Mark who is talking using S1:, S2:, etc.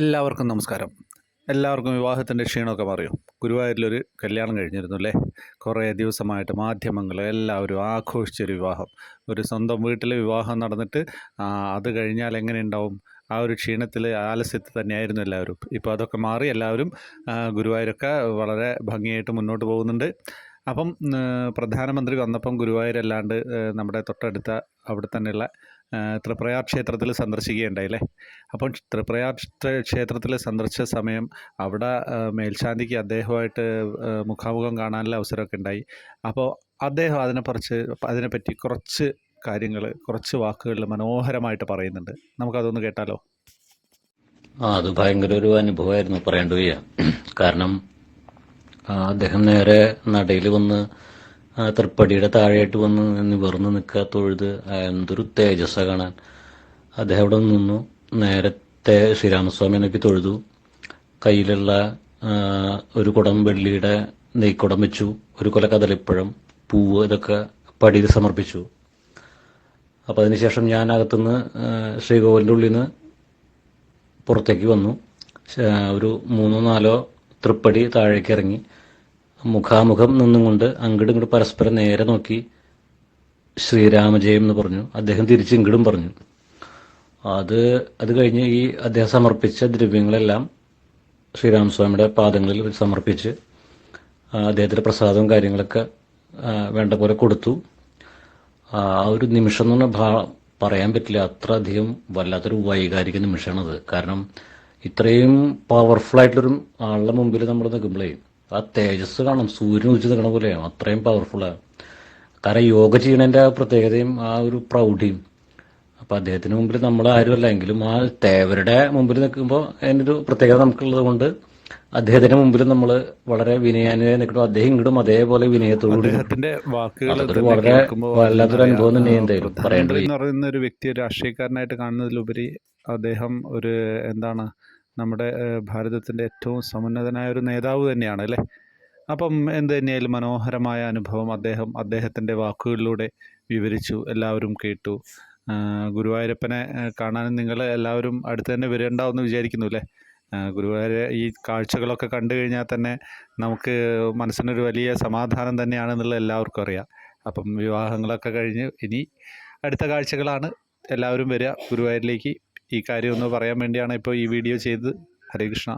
S1: എല്ലാവർക്കും നമസ്കാരം. എല്ലാവർക്കും വിവാഹത്തിന്റെ ക്ഷീണമൊക്കെ പറയും ഗുരുവായൂരിലൊരു കല്യാണം കഴിഞ്ഞിരുന്നു അല്ലേ? കുറേ ദിവസമായിട്ട് മാധ്യമങ്ങൾ എല്ലാവരും ആഘോഷിച്ചൊരു വിവാഹം. ഒരു സ്വന്തം വീട്ടിലെ വിവാഹം നടന്നിട്ട് അത് കഴിഞ്ഞാൽ എങ്ങനെ ഉണ്ടാവും ആ ഒരു ക്ഷീണത്തിൽ ആലസ്യത്തിൽ തന്നെയായിരുന്നു എല്ലാവരും. ഇപ്പോൾ അതൊക്കെ മാറി എല്ലാവരും ഗുരുവായൂരൊക്കെ വളരെ ഭംഗിയായിട്ട് മുന്നോട്ട് പോകുന്നുണ്ട്. അപ്പം പ്രധാനമന്ത്രി വന്നപ്പം ഗുരുവായൂരല്ലാണ്ട് നമ്മുടെ തൊട്ടടുത്ത അവിടെ തന്നെയുള്ള തൃപ്രയാർ ക്ഷേത്രത്തിൽ സന്ദർശിക്കുകയുണ്ടായില്ലേ? അപ്പോൾ തൃപ്രയാർ ക്ഷേ- ക്ഷേത്രത്തിൽ സന്ദർശിച്ച സമയം അവിടെ മേൽശാന്തിക്ക് അദ്ദേഹമായിട്ട് മുഖാമുഖം കാണാനുള്ള അവസരമൊക്കെ ഉണ്ടായി. അപ്പോൾ അദ്ദേഹം അതിനെക്കുറിച്ച് അതിനെപ്പറ്റി കുറച്ച് കാര്യങ്ങൾ കുറച്ച് വാക്കുകളിൽ മനോഹരമായിട്ട് പറയുന്നുണ്ട്. നമുക്കതൊന്ന് കേട്ടാലോ?
S2: ആ അത് ഭയങ്കര ഒരു അനുഭവമായിരുന്നു പറയേണ്ടി കാരണം അദ്ദേഹം നേരെ നടയിൽ വന്ന് ആ, തൃപ്പടിയുടെ താഴെയായിട്ട് വന്ന് നിവർന്ന് നിൽക്കുക തൊഴുത് എന്തൊരു തേജസ്സ കാണാൻ. അദ്ദേഹം അവിടെ നിന്നു നേരത്തെ ശ്രീരാമസ്വാമി എനിക്ക് തൊഴുതു. കയ്യിലുള്ള ഒരു കുടം വെള്ളിയുടെ നെയ്ക്കുടം വെച്ചു. ഒരു കൊല കദളിപ്പഴം പൂവ് ഇതൊക്കെ പടിയിൽ സമർപ്പിച്ചു. അപ്പോൾ അതിനുശേഷം ഞാൻ അകത്തുനിന്ന് ശ്രീകോവിലിന്റെ ഉള്ളിൽ നിന്ന് പുറത്തേക്ക് വന്നു. ഒരു മൂന്നോ നാലോ തൃപ്പടി താഴേക്ക് ഇറങ്ങി. മുഖാമുഖം നിന്നുകൊണ്ട് അങ്ങോട്ടും ഇങ്ങോട്ട് പരസ്പരം നേരെ നോക്കി ശ്രീരാമജയം എന്ന് പറഞ്ഞു. അദ്ദേഹം തിരിച്ച് ഇങ്ങോട്ടും പറഞ്ഞു. അത് അത് കഴിഞ്ഞ് ഈ അദ്ദേഹം സമർപ്പിച്ച ദ്രവ്യങ്ങളെല്ലാം ശ്രീരാമസ്വാമിയുടെ പാദങ്ങളിൽ സമർപ്പിച്ച് അദ്ദേഹത്തിന്റെ പ്രസാദവും കാര്യങ്ങളൊക്കെ വേണ്ട പോലെ കൊടുത്തു. ആ ഒരു നിമിഷം എന്ന് പറഞ്ഞാൽ പറയാൻ പറ്റില്ല. അത്ര അധികം വല്ലാത്തൊരു വൈകാരിക നിമിഷമാണത്. കാരണം ഇത്രയും പവർഫുൾ ആയിട്ടുള്ളൊരു ആളുടെ മുമ്പിൽ നമ്മൾ നിൽക്കുമ്പോഴേ ആ തേജസ് കാണും സൂര്യൻ ഉദിച്ച് നിൽക്കണ പോലെയാണ്. അത്രയും പവർഫുള്ളാണ് കാരണം യോഗ ചെയ്യണതിന്റെ ആ പ്രത്യേകതയും ആ ഒരു പ്രൗഢിയും. അപ്പൊ അദ്ദേഹത്തിന് മുമ്പിൽ നമ്മൾ ആരുമല്ല എങ്കിലും ആ തേവരുടെ മുമ്പിൽ നിൽക്കുമ്പോൾ അതിനൊരു പ്രത്യേകത നമുക്കുള്ളത് കൊണ്ട് അദ്ദേഹത്തിന്റെ മുമ്പിൽ നമ്മൾ വളരെ വിനയാനുയായി നിൽക്കണം. അദ്ദേഹം ഇങ്ങോട്ടും അതേപോലെ വിനയത്തോടുകൂടി വളരെ വല്ലാത്തൊരു. അനുഭവം തന്നെ എന്തായാലും
S1: പറയേണ്ടത്. പറയുന്ന ഒരു വ്യക്തി രാഷ്ട്രീയക്കാരനായിട്ട് കാണുന്നതിലുപരി അദ്ദേഹം ഒരു എന്താണ് നമ്മുടെ ഭാരതത്തിന്റെ ഏറ്റവും സമുന്നതനായ ഒരു നേതാവ് തന്നെയാണ് അല്ലേ? അപ്പം എന്ത് തന്നെയായാലും മനോഹരമായ അനുഭവം അദ്ദേഹം അദ്ദേഹത്തിന്റെ വാക്കുകളിലൂടെ വിവരിച്ചു എല്ലാവരും കേട്ടു. ഗുരുവായൂരപ്പനെ കാണാൻ നിങ്ങൾ എല്ലാവരും അടുത്ത് തന്നെ വരേണ്ടാവെന്ന് വിചാരിക്കുന്നു അല്ലേ? ഗുരുവായൂര ഈ കാഴ്ചകളൊക്കെ കണ്ടു കഴിഞ്ഞാൽ തന്നെ നമുക്ക് മനസ്സിനൊരു വലിയ സമാധാനം തന്നെയാണെന്നുള്ള എല്ലാവർക്കും അറിയാം. അപ്പം വിവാഹങ്ങളൊക്കെ കഴിഞ്ഞ് ഇനി അടുത്ത കാഴ്ചകളാണ് എല്ലാവരും വരിക ഗുരുവായൂരിലേക്ക്. ഈ കാര്യം ഒന്ന് പറയാൻ വേണ്ടിയാണ് ഇപ്പോൾ ഈ വീഡിയോ ചെയ്തത്. ഹരേ കൃഷ്ണ.